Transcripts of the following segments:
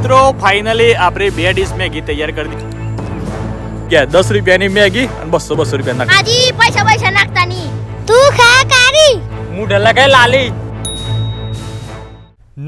મિત્રો ફાઇનલી આપણે બે ડીશ મેગી તૈયાર કરી દીધી. કે દસ રૂપિયાની મેગી અને બસો બસો રૂપિયા નાખ. પૈસા પૈસા નાખતા નહીં તું ખા કારી. હું ઢલા કઈ લાલી.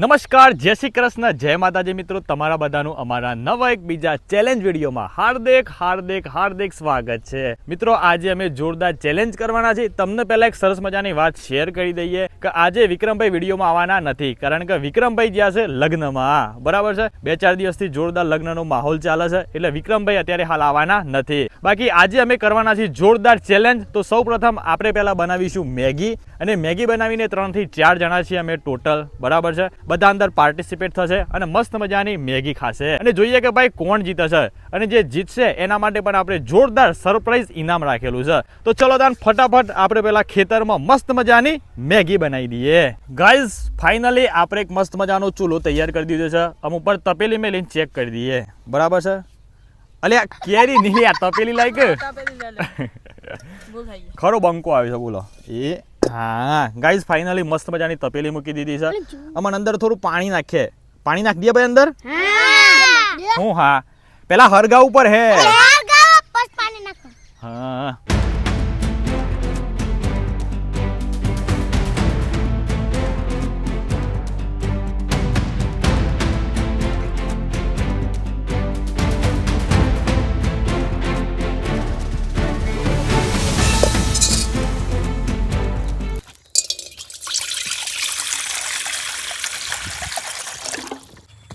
નમસ્કાર, જય શ્રી કૃષ્ણ, જય માતાજી મિત્રો, તમારા બધાનું અમારા નવા એક બીજા ચેલેન્જ વિડીયોમાં હાર્દિક હાર્દિક હાર્દિક સ્વાગત છે. મિત્રો, આજે અમે જોરદાર ચેલેન્જ કરવાના છે તમને પહેલા એક સરસ મજાની વાત શેર કરી દઈએ કે આજે વિક્રમભાઈ વિડીયોમાં આવવાના નથી. કારણ કે વિક્રમભાઈ જ્યાં છે લગ્નમાં. બરાબર છે? બે ચાર દિવસથી જોરદાર લગ્નનો માહોલ ચાલે છે. એટલે વિક્રમભાઈ અત્યારે હાલ આવવાના નથી. બાકી આજે અમે કરવાના છીએ જોરદાર ચેલેન્જ તો સૌ પ્રથમ આપણે પહેલા બનાવીશું મેગી. અને મેગી બનાવીને ત્રણથી ચાર જણા છીએ અમે ટોટલ બરાબર છે? બધા અંદર પાર્ટિસિપેટ થશે અને મસ્ત મજાની મેગી ખાશે. અને જોઈએ કે ભાઈ કોણ જીતે છે અને જે જીતશે એના માટે પણ આપણે જોરદાર સરપ્રાઈઝ ઇનામ રાખેલું છે. તો ચલો તાન ફટાફટ આપણે પેલા ખેતરમાં મસ્ત મજાની મેગી બનાવી દઈએ. ગાઈઝ ફાઇનલી આપણે એક મસ્ત મજાનો ચૂલો તૈયાર કરી દીધો છે. અમુક ઉપર તપેલી મેં લઈને ચેક કરી દઈએ. બરાબર છે? અલે આ કેરી નહીં આ તપેલી લાયક? ખરો બંકો આવે છે બોલો. એ હા ગાઈઝ ફાઇનલી મસ્ત મજાની તપેલી મૂકી દીધી છે. આમાં અંદર થોડું પાણી નાખીએ પાણી નાખ દઈએ ભાઈ અંદર. હું. હા? પેલા હરગા ઉપર હે. નાખો. હા.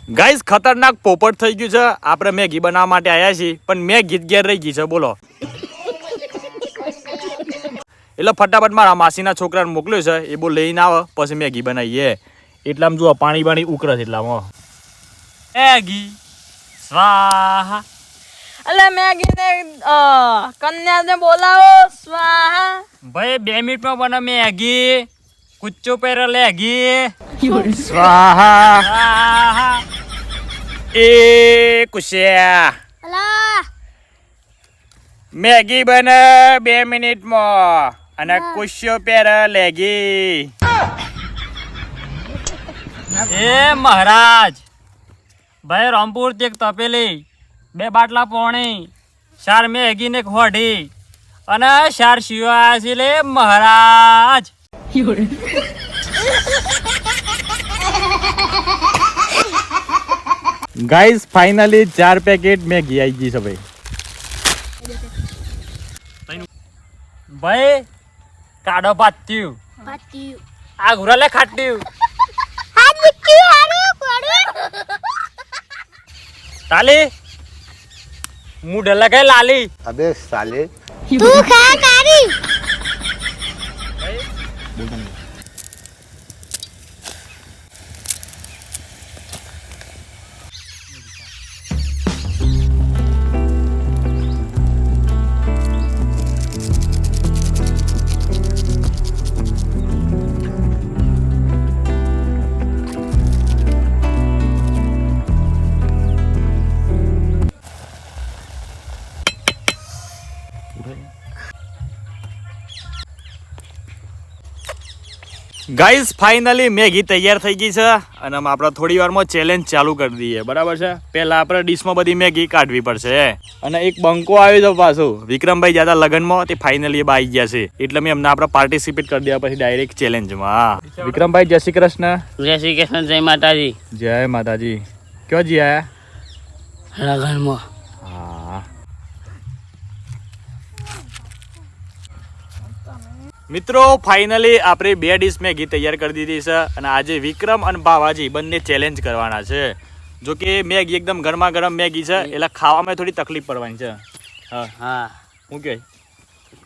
ગાઈઝ ખતરનાક પોપટ થઈ ગયું છે. આપણે મેગી બનાવવા માટે આવ્યા છીએ પણ મેં ગીત ઘેર રહી ગઈ છે બોલો. એટલે ફટાફટ મારા માસીના છોકરાને મોકલ્યો છે એ બહુ લઈને આવે પછી મેગી બનાવીએ. એટલામાં જુઓ પાણી પાણી ઉકળે છે એટલામાં. મેગી સ્વાહા. એટલે મેગી ને કન્યાને બોલાવો સ્વાહા. ભાઈ બે મિનિટમાં બને મેગી કુચ્ચો પેર લેગી. સ્વાહા સ્વાહા. એ કુશિયા. મેગી બને બે મિનિટમાં અને કુશ્યો પેર લેગી. એ મહારાજ ભાઈ રામપુર એક તપેલી બે બાટલા પોણી ચાર મેગી ને એક હોઢી અને ચાર શિવાસી છે લે મહારાજ. ગાઈઝ ફાઇનલી ચાર પેકેટ મેગી આવી ગઈ છે ભાઈ. ભાઈ કાઢો પાત્યું આ ઘુરાલે ખાટ્યું તાલી મુઢ લગાય લાલી. અબે સાલે. તું ખા કારી ગાઈઝ ફાઇનલી મેગી તૈયાર થઈ ગઈ છે અને આમ આપણે થોડી વારમાં ચેલેન્જ ચાલુ કરી દઈએ. બરાબર છે? પહેલા આપણે ડીશમાં બધી મેગી કાઢવી પડશે. અને એક બંકો આવ્યો છે પાછું. વિક્રમભાઈ જ્યાં લગ્નમાં તે ફાઇનલી એ આવી ગયા છે. એટલે મેં એમને આપણે પાર્ટિસિપેટ કરી દેવા પછી ડાયરેક્ટ ચેલેન્જમાં વિક્રમભાઈ જય શ્રી કૃષ્ણ. જય શ્રી કૃષ્ણ જય માતાજી. જય માતાજી. કયો જી આયા લગનમાં. મિત્રો ફાઇનલી આપણે બે ડીશ મેગી તૈયાર કરી દીધી છે અને આજે વિક્રમ અને બાવાજી બંને ચેલેન્જ કરવાના છે. જો કે મેગી એકદમ ગરમા ગરમ મેગી છે એટલે ખાવામાં થોડી તકલીફ પડવાની છે. હા. હા. હું કહે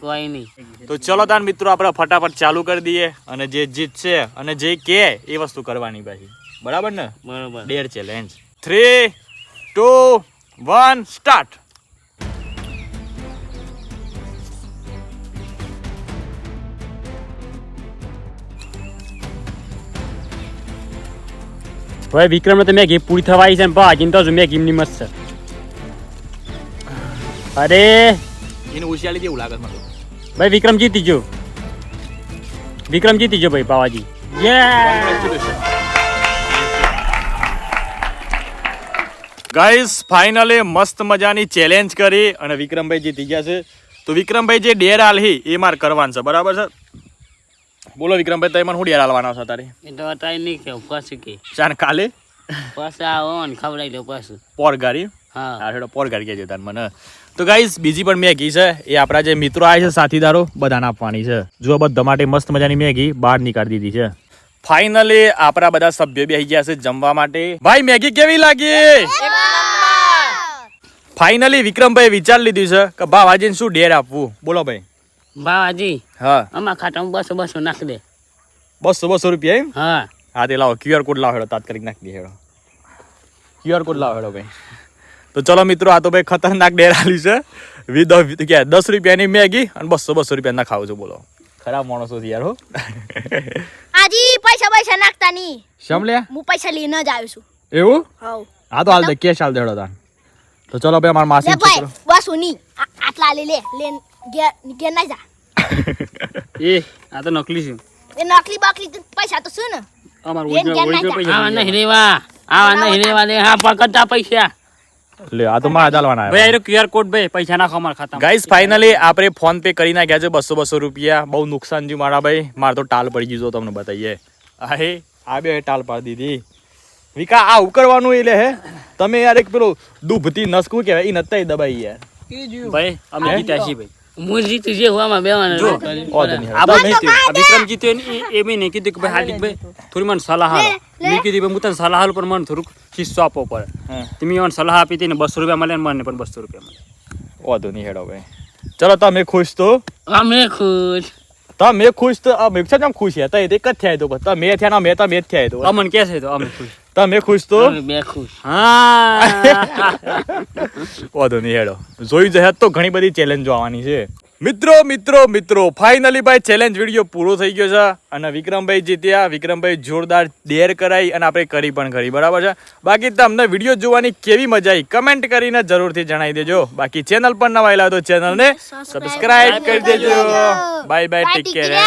કોઈ નહીં. તો ચલો તાન મિત્રો આપણે ફટાફટ ચાલુ કરી દઈએ અને જે જીતશે અને જે કે એ વસ્તુ કરવાની પાછી. બરાબર ને? બરાબર. Dare challenge three two one start હવે વિક્રમ તો મેં મેગી પૂરી આવી છે ને ભાજી તો છું મેં એમની મસ્ત છે. અરે! એને હોશિયારી કેવું લાગે મને ભાઈ વિક્રમ જીતી ગયો. વિક્રમ જીતી ગયો ભાઈ Congratulations. ગાઈસ ફાઇનલી મસ્ત મજાની ચેલેન્જ કરી અને વિક્રમભાઈ જીતી ગયા છે. તો વિક્રમભાઈ જે ડેર આલહી એ માર કરવાનું છે બરાબર છે? બોલો વિક્રમભાઈ તમે મને હું ડેર આલવાના છો તારે એ તો અત્યારે નહીં કે પછી કે. ચાર કાલે? પાછા આવો ને ખવડાવી દો પાછું પોર હા. હા પોર ગાડી કહેજો તાર મને. તો ગાઈસ બીજી પણ મેગી છે. એ આપણા જે મિત્રો આવે છે સાથીદારો બધાને આપવાની છે. જો બધા માટે મસ્ત મજાની મેગી બહાર નીકાળી દીધી છે. ફાઇનલી આપણા બધા સભ્યો બેસી ગયા છે જમવા માટે. ભાઈ મેગી કેવી લાગી? ફાઇનલી વિક્રમભાઈ વિચાર લીધું છે કે ભાવાજીને શું ડેર આપવું? બોલો ભાઈ. બાવાજી હા. આમાં ખાતામાં બસો બસો નાખ દે. બસો બસો રૂપિયા એમ? હા. હા તે લાવો ક્યુઆર કોડ લાવો હેડો તાત્કાલિક નાખી દે હેડો. ક્યુઆર કોડ લાવો હેડો ભાઈ. તો ચલો મિત્રો આ તો ભાઈ ખતરનાક ડેરાલી છે. વિધ કે દસ રૂપિયાની મેગી અને બસો બસો રૂપિયા ના ખાવ છો બોલો. ખરાબ માણસો છે યાર હો. આજી પૈસા પૈસા નાખતા નહીં શમલ્યા હું પૈસા લઈને જ આવ્યો છું. એવું? હા તો હાલ દે કેશ હાલ દેડો તાન. તો ચલો ભાઈ અમારા માસી બસ ઉની આટલા લે લે લે. ઘેર ના જા. એ આ તો નકલી છે. એ નકલી બાકલી તો પૈસા તો શું ને? અમાર નાખ્યા? પૈસા આ ના હિરેવા આ ના હિરેવા રેવા. હા પકડતા પૈસા. લે આ તો માં ચાલવાના ભાઈ આયરો ક્યુઆર કોડ ભાઈ પૈસા નાખો અમારા ખાતામાં. ગાઈસ ફાઇનલી આપણે ફોન પે કરી નાખ્યા છે બસો બસો રૂપિયા. બહુ નુકસાન થયું મારા ભાઈ. માર તો ટાલ પડી ગયું તો તમને બતાવીએ. આ હે આ બે ટાલ પાડી દીધી. વિકા આ ઉકરવાનું એટલે હે તમે યાર એક પેલો દુભતી નસકું કહેવાય એ નતાઈ દબાઈ યાર. ભાઈ અમે જીત્યા છીએ ભાઈ. હું જીતું જે હુવામાં બેવાનું જો. વાંધો નહીં આ હવે. આ વિક્રમ જીત્યો ને એ- મેં નહીં કીધું કે ભાઈ હાર્દિકભાઈ થોડી મને સલાહ હાલો મેં કીધું ભાઈ હું તને સલાહ પણ મને થોડુંક હિસ્સો આપવો પડે. હા. તમે મને સલાહ આપી હતી ને બસો રૂપિયા મળે ને મને પણ બસો રૂપિયા મળે વાંધો નહીં હેડો ભાઈ. ચલો તમે ખુશ તો? અમે ખુશ. તમે ખુશ તો અમે છે ખુશ હતા તો એક જ થયા તો તમે થયા ના મેં તમે મેં થયા તો. અમને કે છે તો અમે ખુશ. તમે ખુશ તો? બે ખુશ. હા. વાંધો નહીં હેડો. જોઈ જશે તો ઘણી બધી ચેલેન્જો આવવાની છે. મિત્રો મિત્રો મિત્રો ફાઇનલી ભાઈ ચેલેન્જ વીડિયો પૂરો થઈ ગયો છે અને વિક્રમભાઈ જીત્યા. વિક્રમભાઈ જોરદાર ડેર કરાઈ અને આપણે કરી પણ કરી બરાબર છે? બાકી તમને વીડિયો જોવાની કેવી મજા આવી? કમેન્ટ કરીને જરૂરથી જણાવી દેજો. બાકી ચેનલ પર નવા આવ્યા તો ચેનલને સબસ્ક્રાઇબ કરી દેજો. બાય બાય ટેક કેર જય.